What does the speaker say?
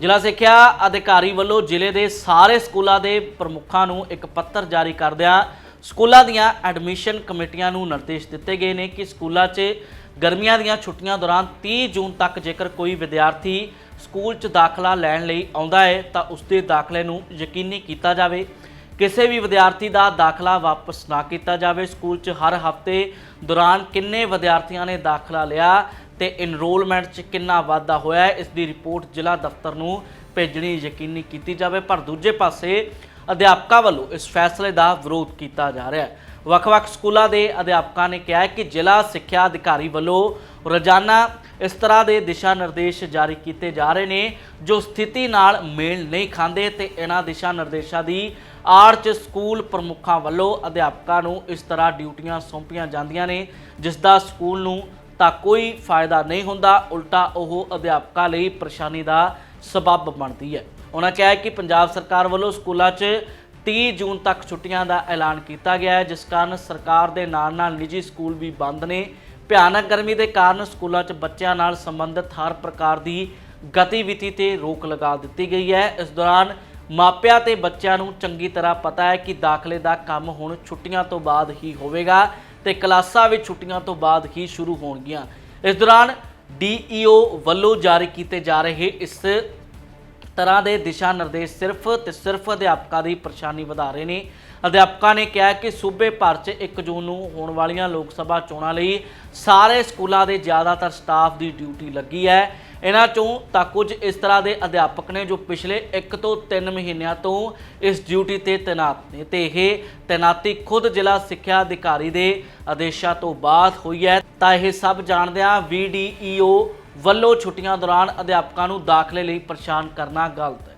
ਜ਼ਿਲ੍ਹਾ ਸਿੱਖਿਆ ਅਧਿਕਾਰੀ ਵੱਲੋਂ ਜ਼ਿਲ੍ਹੇ ਦੇ ਸਾਰੇ ਸਕੂਲਾਂ ਦੇ ਪ੍ਰਮੁੱਖਾਂ ਨੂੰ ਇੱਕ ਪੱਤਰ ਜਾਰੀ ਕਰਦਿਆਂ ਸਕੂਲਾਂ ਦੀਆਂ ਐਡਮਿਸ਼ਨ ਕਮੇਟੀਆਂ ਨੂੰ ਨਿਰਦੇਸ਼ ਦਿੱਤੇ ਗਏ ਨੇ ਕਿ ਸਕੂਲਾਂ 'ਚ ਗਰਮੀਆਂ ਦੀਆਂ ਛੁੱਟੀਆਂ ਦੌਰਾਨ 30 ਜੂਨ ਤੱਕ ਜੇਕਰ ਕੋਈ ਵਿਦਿਆਰਥੀ ਸਕੂਲ 'ਚ ਦਾਖਲਾ ਲੈਣ ਲਈ ਆਉਂਦਾ ਹੈ ਤਾਂ ਉਸ ਦੇ ਦਾਖਲੇ ਨੂੰ ਯਕੀਨੀ ਕੀਤਾ ਜਾਵੇ। ਕਿਸੇ ਵੀ ਵਿਦਿਆਰਥੀ ਦਾ ਦਾਖਲਾ ਵਾਪਸ ਨਾ ਕੀਤਾ ਜਾਵੇ। ਸਕੂਲ 'ਚ ਹਰ ਹਫ਼ਤੇ ਦੌਰਾਨ ਕਿੰਨੇ ਵਿਦਿਆਰਥੀਆਂ ਨੇ ਦਾਖਲਾ ਲਿਆ ਤੇ ਇਨਰੋਲਮੈਂਟ 'ਚ ਕਿੰਨਾ ਵਾਧਾ ਹੋਇਆ ਹੈ, ਇਸ ਦੀ ਰਿਪੋਰਟ ਜ਼ਿਲ੍ਹਾ ਦਫ਼ਤਰ ਨੂੰ ਭੇਜਣੀ ਯਕੀਨੀ ਕੀਤੀ ਜਾਵੇ, ਪਰ ਦੂਜੇ ਪਾਸੇ ਅਧਿਆਪਕਾਂ ਵੱਲੋਂ ਇਸ ਫੈਸਲੇ ਦਾ ਵਿਰੋਧ ਕੀਤਾ ਜਾ ਰਿਹਾ ਹੈ। ਵੱਖ-ਵੱਖ ਸਕੂਲਾਂ ਦੇ ਅਧਿਆਪਕਾਂ ਨੇ ਕਿਹਾ ਹੈ ਕਿ ਜ਼ਿਲ੍ਹਾ ਸਿੱਖਿਆ ਅਧਿਕਾਰੀ ਵੱਲੋਂ ਰੋਜ਼ਾਨਾ ਇਸ ਤਰ੍ਹਾਂ ਦੇ ਦਿਸ਼ਾ ਨਿਰਦੇਸ਼ ਜਾਰੀ ਕੀਤੇ ਜਾ ਰਹੇ ਨੇ, ਜੋ ਸਥਿਤੀ ਨਾਲ ਮੇਲ ਨਹੀਂ ਖਾਂਦੇ ਤੇ ਇਹਨਾਂ ਦਿਸ਼ਾ ਨਿਰਦੇਸ਼ਾਂ ਦੀ ਆੜ 'ਚ ਸਕੂਲ ਪ੍ਰਮੁੱਖਾਂ ਵੱਲੋਂ ਅਧਿਆਪਕਾਂ ਨੂੰ ਇਸ ਤਰ੍ਹਾਂ ਡਿਊਟੀਆਂ ਸੌਂਪੀਆਂ ਜਾਂਦੀਆਂ ਨੇ, ਜਿਸ ਦਾ ਸਕੂਲ ਨੂੰ ਤਾਂ ਕੋਈ ਫਾਇਦਾ ਨਹੀਂ ਹੁੰਦਾ। ਉਲਟਾ ਉਹ ਅਧਿਆਪਕਾਂ ਲਈ ਪਰੇਸ਼ਾਨੀ ਦਾ ਸਬਬ ਬਣਦੀ ਹੈ। ਉਹਨਾਂ ਕਿਹਾ ਕਿ ਪੰਜਾਬ ਸਰਕਾਰ ਵੱਲੋਂ ਸਕੂਲਾਂ 'ਚ 30 ਜੂਨ ਤੱਕ ਛੁੱਟੀਆਂ ਦਾ ਐਲਾਨ ਕੀਤਾ ਗਿਆ ਹੈ, ਜਿਸ ਕਾਰਨ ਸਰਕਾਰ ਦੇ ਨਾਲ ਨਾਲ ਨਿੱਜੀ ਸਕੂਲ ਵੀ ਬੰਦ ਨੇ। ਭਿਆਨਕ ਗਰਮੀ ਦੇ ਕਾਰਨ ਸਕੂਲਾਂ 'ਚ ਬੱਚਿਆਂ ਨਾਲ ਸੰਬੰਧਿਤ ਹਰ ਪ੍ਰਕਾਰ ਦੀ ਗਤੀਵਿਧੀ ਤੇ ਰੋਕ ਲਗਾ ਦਿੱਤੀ ਗਈ ਹੈ। ਇਸ ਦੌਰਾਨ ਮਾਪਿਆਂ ਤੇ ਬੱਚਿਆਂ ਨੂੰ ਚੰਗੀ ਤਰ੍ਹਾਂ ਪਤਾ ਹੈ ਕਿ ਦਾਖਲੇ ਦਾ ਕੰਮ ਹੁਣ ਛੁੱਟੀਆਂ ਤੋਂ ਬਾਅਦ ਹੀ ਹੋਵੇਗਾ। ਤੇ ਕਲਾਸਾਂ ਵੀ ਛੁੱਟੀਆਂ ਤੋਂ ਬਾਅਦ ਹੀ ਸ਼ੁਰੂ ਹੋਣਗੀਆਂ। ਇਸ ਦੌਰਾਨ ਡੀਈਓ ਵੱਲੋਂ ਜਾਰੀ ਕੀਤੇ ਜਾ ਰਹੇ ਇਸ ਤਰ੍ਹਾਂ ਦੇ ਦਿਸ਼ਾ ਨਿਰਦੇਸ਼ ਸਿਰਫ ਤੇ ਸਿਰਫ ਅਧਿਆਪਕਾਂ ਦੀ ਪਰੇਸ਼ਾਨੀ ਵਧਾ ਰਹੇ ਨੇ। ਅਧਿਆਪਕਾਂ ਨੇ ਕਿਹਾ ਕਿ ਸੂਬੇ ਭਰ 'ਚ 1 ਜੂਨ ਨੂੰ ਹੋਣ ਵਾਲੀਆਂ ਲੋਕ ਸਭਾ ਚੋਣਾਂ ਲਈ ਸਾਰੇ ਸਕੂਲਾਂ ਦੇ ਜ਼ਿਆਦਾਤਰ ਸਟਾਫ ਦੀ ਡਿਊਟੀ ਲੱਗੀ ਹੈ। ਇਹਨਾਂ ਚੋਂ ਤਾਂ ਕੁਝ ਇਸ ਤਰ੍ਹਾਂ ਦੇ ਅਧਿਆਪਕ ਨੇ ਜੋ ਪਿਛਲੇ 1 ਤੋਂ 3 ਮਹੀਨਿਆਂ ਤੋਂ ਇਸ ਡਿਊਟੀ ਤੇ ਤੈਨਾਤ ਨੇ ਤੇ ਇਹ ਤੈਨਾਤੀ ਖੁਦ ਜ਼ਿਲ੍ਹਾ ਸਿੱਖਿਆ ਅਧਿਕਾਰੀ ਦੇ ਆਦੇਸ਼ਾਂ ਤੋਂ ਬਾਅਦ ਹੋਈ ਹੈ। ਤਾਂ ਇਹ ਸਭ ਜਾਣਦਿਆਂ ਵੀਡੀਈਓ ਵੱਲੋਂ ਛੁੱਟੀਆਂ ਦੌਰਾਨ ਅਧਿਆਪਕਾਂ ਨੂੰ ਦਾਖਲੇ ਲਈ ਪਰੇਸ਼ਾਨ ਕਰਨਾ ਗਲਤ ਹੈ।